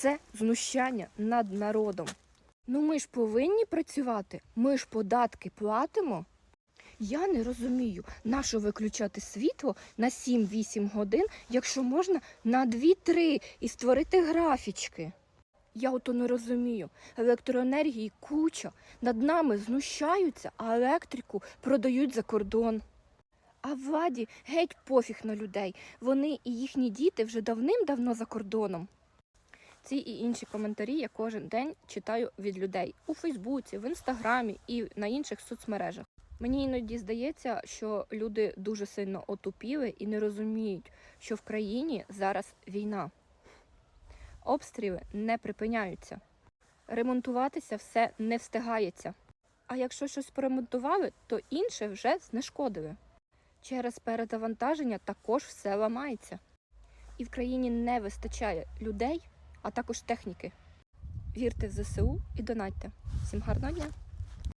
Це знущання над народом. Ну ми ж повинні працювати, ми ж податки платимо. Я не розумію, на що виключати світло на 7-8 годин, якщо можна на 2-3 і створити графічки. Я ото не розумію. Електроенергії куча, над нами знущаються, а електрику продають за кордон. А владі геть пофіг на людей. Вони і їхні діти вже давним-давно за кордоном. Ці і інші коментарі я кожен день читаю від людей у Фейсбуці, в інстаграмі і на інших соцмережах. Мені іноді здається, що люди дуже сильно отупіли і не розуміють, що в країні зараз війна. Обстріли не припиняються. Ремонтуватися все не встигається. А якщо щось поремонтували, то інше вже знешкодили. Через перезавантаження також все ламається. І в країні не вистачає людей, а також техніки. Вірте в ЗСУ і донатьте. Всім гарного дня!